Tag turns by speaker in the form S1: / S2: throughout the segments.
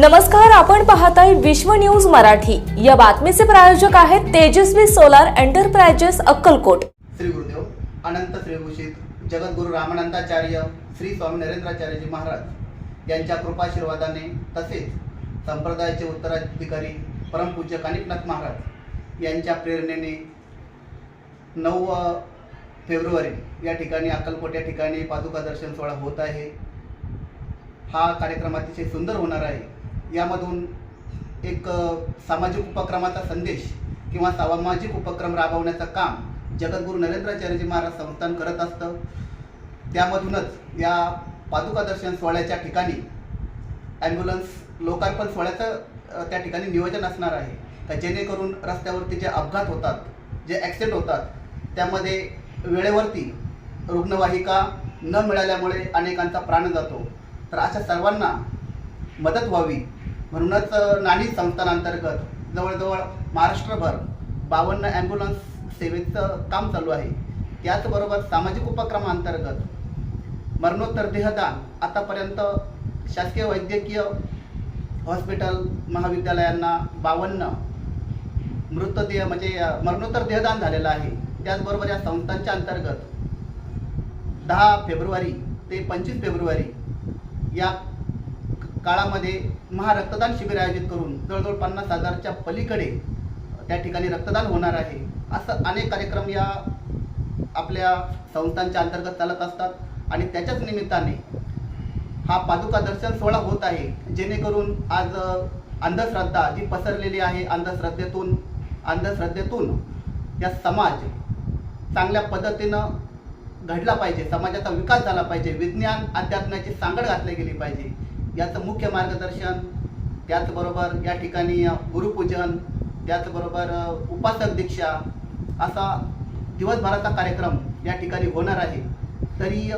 S1: नमस्कार आपण पाहताय विश्व न्यूज मराठी. या बातमीचे प्रायोजक आहेत तेजस्वी सोलार एंटरप्राइजेस अक्कलकोट.
S2: श्री गुरुदेव अनंत श्रीभूषित जगद्गुरु रामानंदाचार्य श्री स्वामी नरेंद्राचार्यजी महाराज यांच्या कृपाशीर्वादाने तसेच संप्रदायाचे उत्तराधिकारी परमपूज्य कानिकनाथ महाराज यांच्या प्रेरणेने नऊ फेब्रुवारी या ठिकाणी अक्कलकोट या ठिकाणी पादुका दर्शन सोहळा होत आहे. हा कार्यक्रम अतिशय सुंदर होणार आहे. यामधून एक सामाजिक उपक्रमाचा संदेश किंवा सामाजिक उपक्रम राबवण्याचं काम जगद्गुरू नरेंद्राचार्यजी महाराज संस्थान करत असतं. त्यामधूनच या पादुका दर्शन सोहळ्याच्या ठिकाणी ॲम्ब्युलन्स लोकार्पण सोहळ्याचं त्या ठिकाणी नियोजन असणार आहे. का जेणेकरून रस्त्यावरती जे अपघात होतात जे ॲक्सिडेंट होतात त्यामध्ये वेळेवरती रुग्णवाहिका न मिळाल्यामुळे अनेकांचा प्राण जातो. तर अशा सर्वांना मदत व्हावी म्हणूनच नाणी संस्थानांतर्गत जवळजवळ महाराष्ट्रभर बावन्न ॲम्ब्युलन्स सेवेचं काम चालू आहे. त्याचबरोबर सामाजिक उपक्रमांतर्गत मरणोत्तर देहदान आतापर्यंत शासकीय वैद्यकीय हॉस्पिटल महाविद्यालयांना बावन्न मृतदेह म्हणजे मरणोत्तर देहदान झालेलं आहे. त्याचबरोबर या संस्थांच्या अंतर्गत दहा फेब्रुवारी ते पंचवीस फेब्रुवारी या काळामध्ये महारक्तदान शिबिर आयोजित करून जवळजवळ पन्नास हजारच्या पलीकडे त्या ठिकाणी रक्तदान होणार आहे. असं अनेक कार्यक्रम या आपल्या संस्थांच्या अंतर्गत चालत असतात आणि त्याच्याच निमित्ताने हा पादुका दर्शन सोहळा होत आहे. जेणेकरून आज अंधश्रद्धा जी पसरलेली आहे अंधश्रद्धेतून अंधश्रद्धेतून या समाज चांगल्या पद्धतीनं घडला पाहिजे समाजाचा विकास झाला पाहिजे विज्ञान अध्यात्माची सांगड घातली गेली पाहिजे. याचं मुख्य मार्गदर्शन त्याचबरोबर या ठिकाणी गुरुपूजन त्याचबरोबर उपासक दीक्षा असा दिवसभराचा कार्यक्रम या ठिकाणी होणार आहे. तरी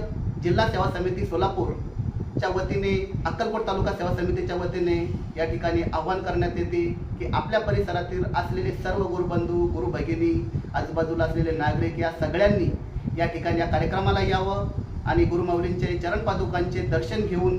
S2: जिल्हा सेवा समिती सोलापूरच्या वतीने अक्कलकोट तालुका सेवा समितीच्या वतीने या ठिकाणी आव्हान करण्यात येते की आपल्या परिसरातील असलेले सर्व गुरुबंधू गुरु भगिनी आजूबाजूला असलेले नागरिक या सगळ्यांनी या ठिकाणी या कार्यक्रमाला यावं आणि गुरुमाऊलींचे चरणपादुकांचे दर्शन घेऊन